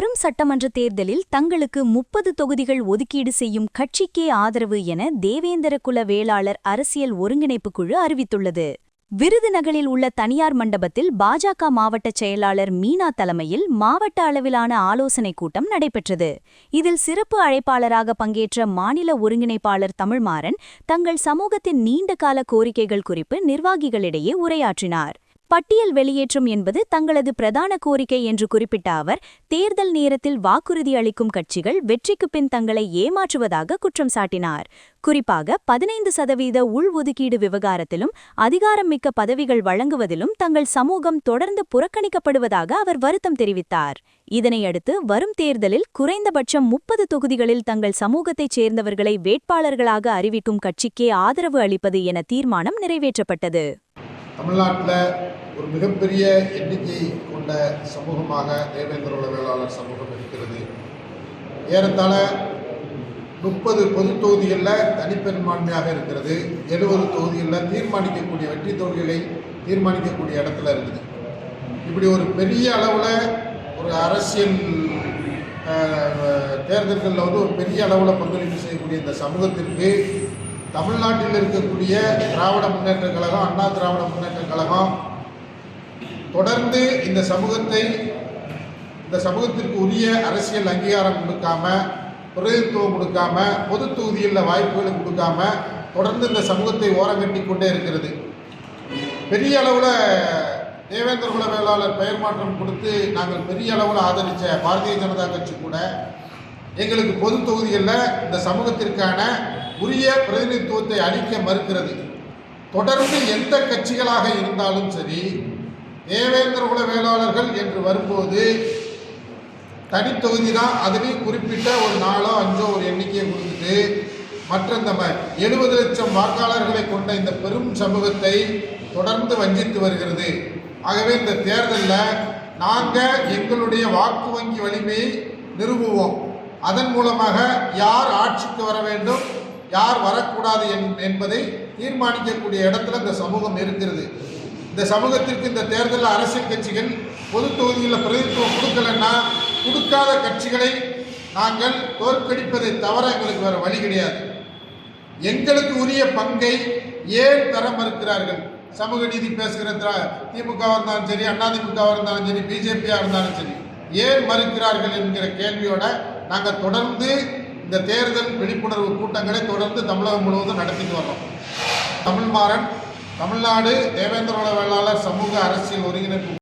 வரும் சட்டமன்ற தேர்தலில் தங்களுக்கு முப்பது தொகுதிகள் ஒதுக்கீடு செய்யும் கட்சிக்கே ஆதரவு என தேவேந்திர குல வேளாளர் அரசியல் ஒருங்கிணைப்பு குழு அறிவித்துள்ளது. விருதுநகரில் உள்ள தனியார் மண்டபத்தில் பாஜக மாவட்ட செயலாளர் மீனா தலைமையில் மாவட்ட அளவிலான ஆலோசனைக் கூட்டம் நடைபெற்றது. இதில் சிறப்பு அழைப்பாளராக பங்கேற்ற மாநில ஒருங்கிணைப்பாளர் தமிழ்மாறன் தங்கள் சமூகத்தின் நீண்டகால கோரிக்கைகள் குறித்து நிர்வாகிகளிடையே உரையாற்றினார். பட்டியல் வெளியேற்றம் என்பது தங்களது பிரதான கோரிக்கை என்று குறிப்பிட்ட அவர் தேர்தல் நேரத்தில் வாக்குறுதி அளிக்கும் கட்சிகள் வெற்றிக்குப் பின் தங்களை ஏமாற்றுவதாக குற்றம் சாட்டினார். குறிப்பாக பதினைந்து சதவீத உள்ஒதுக்கீடு விவகாரத்திலும் அதிகாரம் மிக்க பதவிகள் வழங்குவதிலும் தங்கள் சமூகம் தொடர்ந்து புறக்கணிக்கப்படுவதாக அவர் வருத்தம் தெரிவித்தார். இதனையடுத்து வரும் தேர்தலில் குறைந்தபட்சம் முப்பது தொகுதிகளில் தங்கள் சமூகத்தைச் சேர்ந்தவர்களை வேட்பாளர்களாக அறிவிக்கும் கட்சிக்கே ஆதரவு அளிப்பது என தீர்மானம் நிறைவேற்றப்பட்டது. தமிழ்நாட்டில் ஒரு மிகப்பெரிய எண்ணிக்கை கொண்ட சமூகமாக தேவேந்திர வேளாளர் சமூகம் இருக்கிறது. ஏறத்தாழ முப்பது பொது தொகுதிகளில் தனிப்பெரும்பான்மையாக இருக்கிறது. எழுபது தொகுதிகளில் தீர்மானிக்கக்கூடிய வெற்றி தொகுதிகளை தீர்மானிக்கக்கூடிய இடத்துல இருக்குது. இப்படி ஒரு பெரிய அளவில் ஒரு அரசியல் தேர்தல்களில் வந்து ஒரு பெரிய அளவில் பங்களிப்பு செய்யக்கூடிய இந்த சமூகத்திற்கு தமிழ்நாட்டில் இருக்கக்கூடிய திராவிட முன்னேற்ற கழகம் அண்ணா திராவிட முன்னேற்ற கழகம் தொடர்ந்து இந்த சமூகத்தை இந்த சமூகத்திற்கு உரிய அரசியல் அங்கீகாரம் கொடுக்காம பிரதிநிதித்துவம் கொடுக்காம பொது தொகுதியில் வாய்ப்புகளை கொடுக்காம தொடர்ந்து இந்த சமூகத்தை ஓரங்கட்டி கொண்டே இருக்கிறது. பெரிய அளவில் தேவேந்திர குல வேளாளர் பெயர் மாற்றம் கொடுத்து நாங்கள் பெரிய அளவில் ஆதரித்த பாரதிய ஜனதா கட்சி கூட எங்களுக்கு பொது தொகுதிகளில் இந்த சமூகத்திற்கான உரிய பிரதிநிதித்துவத்தை அளிக்க மறுக்கிறது. தொடர்ந்து எந்த கட்சிகளாக இருந்தாலும் சரி தேவேந்திர குல வேளாளர்கள் என்று வரும்போது தனித்தொகுதி தான் அதுலேயும் குறிப்பிட்ட ஒரு நாளோ அஞ்சோ ஒரு எண்ணிக்கையை கொடுத்துட்டு மற்ற இந்த எழுபது லட்சம் வாக்காளர்களை கொண்ட இந்த பெரும் சமூகத்தை தொடர்ந்து வஞ்சித்து வருகிறது. ஆகவே இந்த தேர்தலில் நாங்கள் எங்களுடைய வாக்கு வங்கி வலிமையை நிறுவுவோம். அதன் மூலமாக யார் ஆட்சிக்கு வர வேண்டும் யார் வரக்கூடாது என்- என்பதை தீர்மானிக்கக்கூடிய இடத்துல இந்த சமூகம் இருக்கிறது. இந்த சமூகத்திற்கு இந்த தேர்தலில் அரசியல் கட்சிகள் பொது தொகுதிகளில் பிரதிநிதித்துவம் கொடுக்கலன்னா கொடுக்காத கட்சிகளை நாங்கள் தோற்கடிப்பதை தவிர எங்களுக்கு வேறு வழி கிடையாது. எங்களுக்கு உரிய பங்கை ஏன் தர மறுக்கிறார்கள்? சமூக நீதி பேசுகிற திரா- இருந்தாலும் சரி அதிமுகவாக இருந்தாலும் சரி பிஜேபியாக இருந்தாலும் சரி ஏன் மறுக்கிறார்கள் என்கிற கேள்வியோட நாங்கள் தொடர்ந்து இந்த தேர்தல் விழிப்புணர்வு கூட்டங்களை தொடர்ந்து தமிழகம் முழுவதும் நடத்திட்டு வரோம் தமிழ்மாறன் தமிழ்நாடு தேவேந்திர வேளாளர் சமூக அரசியல் ஒருங்கிணைப்பு